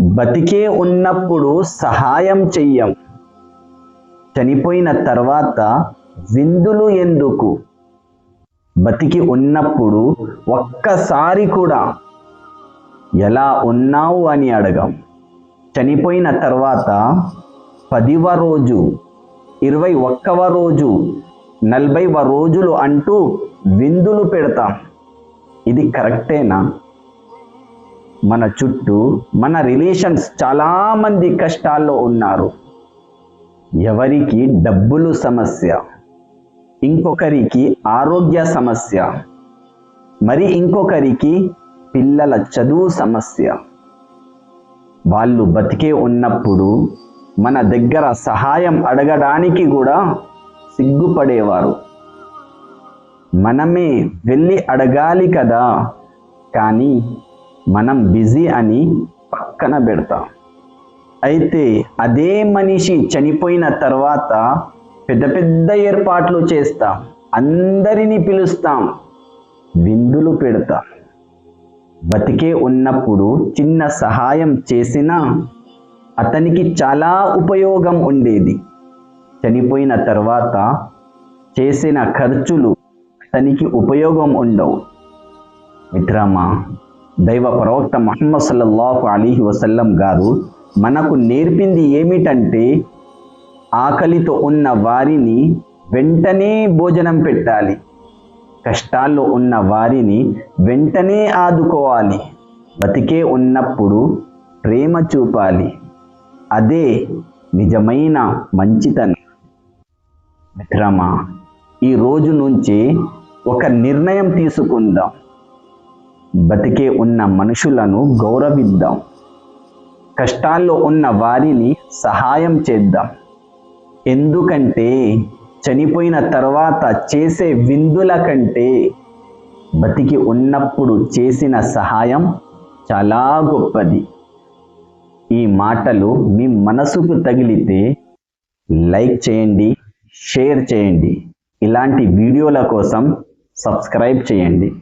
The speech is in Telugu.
బతికే ఉన్నప్పుడు సహాయం చెయ్యం. చనిపోయిన తర్వాత విందులు ఎందుకు? బతికి ఉన్నప్పుడు ఒక్కసారి కూడా ఎలా ఉన్నావు అని అడగం. చనిపోయిన తర్వాత పదివ రోజు ఇరవై ఒక్కవ రోజు నలభైవ రోజులు అంటూ విందులు పెడతాం. ఇది కరెక్టేనా? మన చుట్టూ మన రిలేషన్స్ చాలామంది కష్టాల్లో ఉన్నారు. ఎవరికి డబ్బులు సమస్య ఇంకొకరికి ఆరోగ్య సమస్య మరి ఇంకొకరికి పిల్లల చదువు సమస్య. వాళ్ళు బతికే ఉన్నప్పుడు మన దగ్గర సహాయం అడగడానికి కూడా సిగ్గుపడేవారు. మనమే వెళ్ళి అడగాలి కదా కానీ మనం బిజీ అని పక్కన పెడతాం. అయితే అదే మనిషి చనిపోయిన తర్వాత పెద్ద పెద్ద ఏర్పాట్లు చేస్తాం. అందరినీ పిలుస్తాం. విందులు పెడతాం. బతికే ఉన్నప్పుడు చిన్న సహాయం చేసినా అతనికి చాలా ఉపయోగం ఉండేది. చనిపోయిన తర్వాత చేసిన ఖర్చులు అతనికి ఉపయోగం ఉండవు. మిత్రమా దైవ ప్రవక్త మహమ్మద్ సల్లల్లాహు అలీహి వసల్లం గారు మనకు నేర్పింది ఏమిటంటే ఆకలితో ఉన్న వారిని వెంటనే భోజనం పెట్టాలి. కష్టాల్లో ఉన్న వారిని వెంటనే ఆదుకోవాలి. బతికే ఉన్నప్పుడు ప్రేమ చూపాలి. అదే నిజమైన మంచితనం. మిత్రమా ఈ రోజు నుంచి ఒక నిర్ణయం తీసుకుందాం. బతికే ఉన్న మనుషులను గౌరవిద్దాం. కష్టాల్లో ఉన్న వారిని సహాయం చేద్దాం. ఎందుకంటే చనిపోయిన తర్వాత చేసే విందుల కంటే బతికి ఉన్నప్పుడు చేసిన సహాయం చాలా గొప్పది. ఈ మాటలు మీ మనసుకు తగిలితే లైక్ చేయండి షేర్ చేయండి. ఇలాంటి వీడియోల కోసం సబ్స్క్రైబ్ చేయండి.